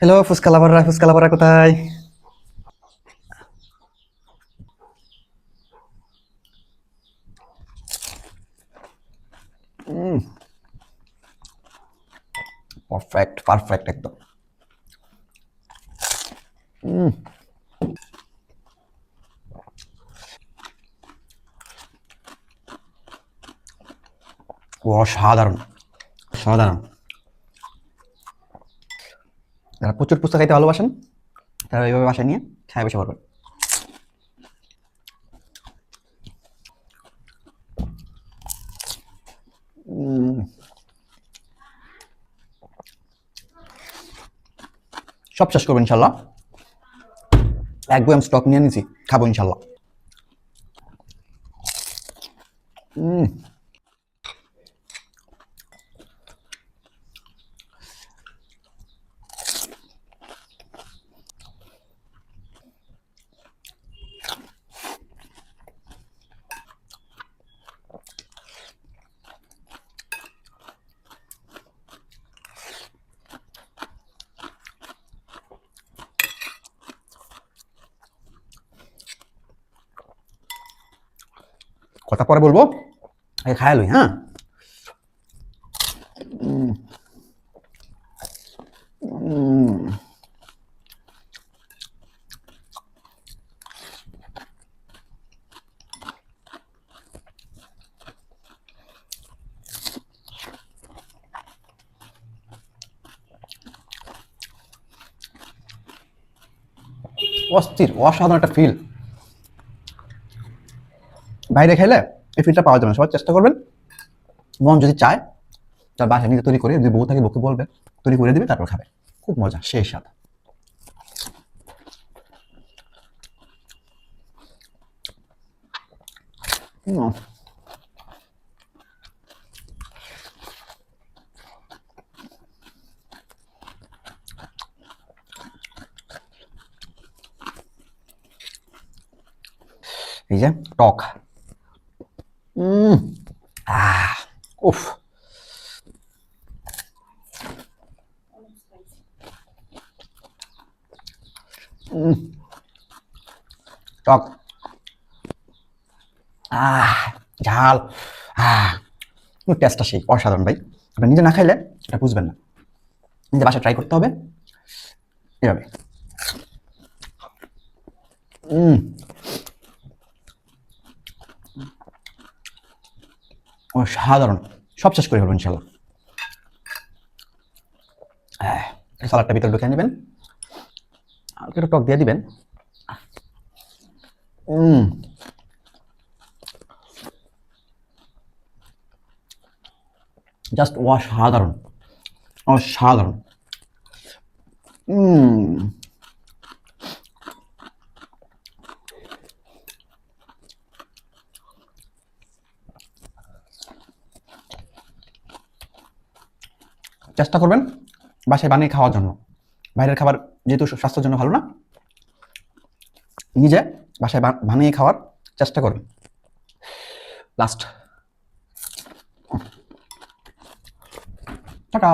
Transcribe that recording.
Hello fuchka লাভাররা ফুচকা লাভাররা কোথায় পারফেক্ট পারফেক্ট একদম। অসাধারণ সাধারণ যারা প্রচুর পুস্তক খাইতে ভালোবাসেন, তারা এইভাবে বাসায় নিয়ে খায় বসে পারবেন। সব শেষ করব ইনশাল্লাহ এক বয়াম স্টক নিয়ে নিছি, খাব ইনশাল্লাহ উম। কথা পরে বলব খায়া লই হ্যাঁ। অস্থির অসাধারণ একটা ফিল বাইরে খেলে এই ফিলটা পাওয়া যাবে না। সবাই চেষ্টা করবেন। মন যদি চায়, তার বাসায় নিজে তৈরি করে যদি বউ থাকে, বউকে বলবে, তৈরি করে দিবে, তারপর খাবে। খুব মজা, সেই স্বাদ। এই যে টক। উফ টক আহ ঝাল। আহ টেস্টটা সেই অসাধারণ ভাই। আপনি নিজে না খাইলে এটা বুঝবেন না। নিজে বাসায় ট্রাই করতে হবে। এভাবে। উম অসাধারণ সব শেষ করে হলো ইনশাল্লাহ হ্যাঁ সালাডটা ভিতরে ঢুকে নেবেন। একটু টক দিয়ে দিবেন। জাস্ট অসাধারণ অসাধারণ। উম। চেষ্টা করবেন বাসায় বানিয়ে খাওয়ার জন্য। বাইরের খাবার যেহেতু স্বাস্থ্যের জন্য ভালো না, নিজে বাসায় বানিয়ে খাওয়ার চেষ্টা করবেন। Last tata.